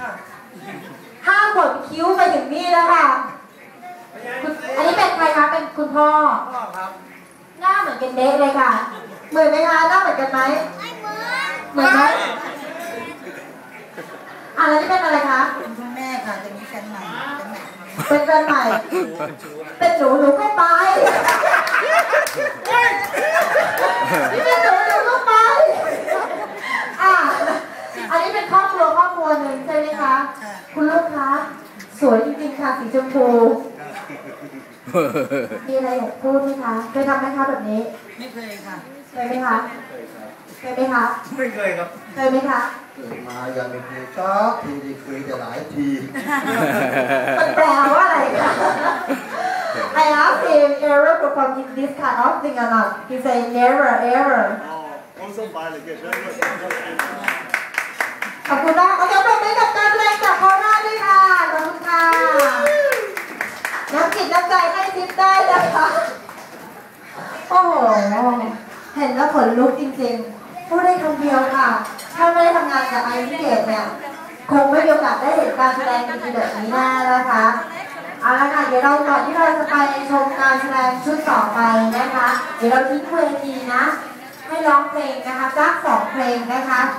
ค่ะห้ามขนคิ้วไปถึงนี่แล้วค่ะคุณอันนี้เป็นใครคะ เป็นคุณพ่อ พ่อครับ หน้าเหมือนกันเด็กเลยค่ะ เหมือนไหมคะ หน้าเหมือนกันไหมเหมือนไหมอะแล้วนี่เป็นอะไรคะ เป็นคุณแม่ค่ะจะมีแฟนใหม่เป็นใหม่เป็นแฟนใหม่ เป็นหนูหนูก็ไปนี่เป็นหนูหนูก็ไป อะ อันนี้เป็นครอบครัวครอบครัวหนึ่งใช่ไหมคะ คุณลูกคะ สวยจริงๆ ค่ะสีชมพูมีอะไรอยากพูดไหมคะเคยทำไหมคะแบบนี้ไม่เคยค่ะเคยไหมคะเคยไหมคะไม่เคยครับเคยไหมคะเกิดมายังไม่เคยสักทีได้เคยจะหลายทีมันแปลว่าอะไรคะ I asked him ever perform this kind of thing or not. He said never ever. Oh, also violet, good, very good. ขอบคุณมากเอาเดี๋ยวปรบมือกับการแสดงจากโคราชด้วยค่ะ ขอบคุณค่ะน้ำ จิตน้ำใจให้ทิปได้นะคะ โอ้โห เห็นแล้วขนลุกจริงๆ พูดได้คำเดียวค่ะ ถ้าไม่ได้ทำงานกับไอซ์เกตเนี่ย คงไม่มีโอกาสได้เห็นการแสดงดีๆแบบนี้แน่นะคะ เอาละค่ะ เดี๋ยวเราก่อนที่เราจะไปชมการแสดงชุดต่อไปนะคะ เดี๋ยวเราทิ้งเวทีนะ ให้ร้องเพลงนะคะสักสองเพลงนะคะ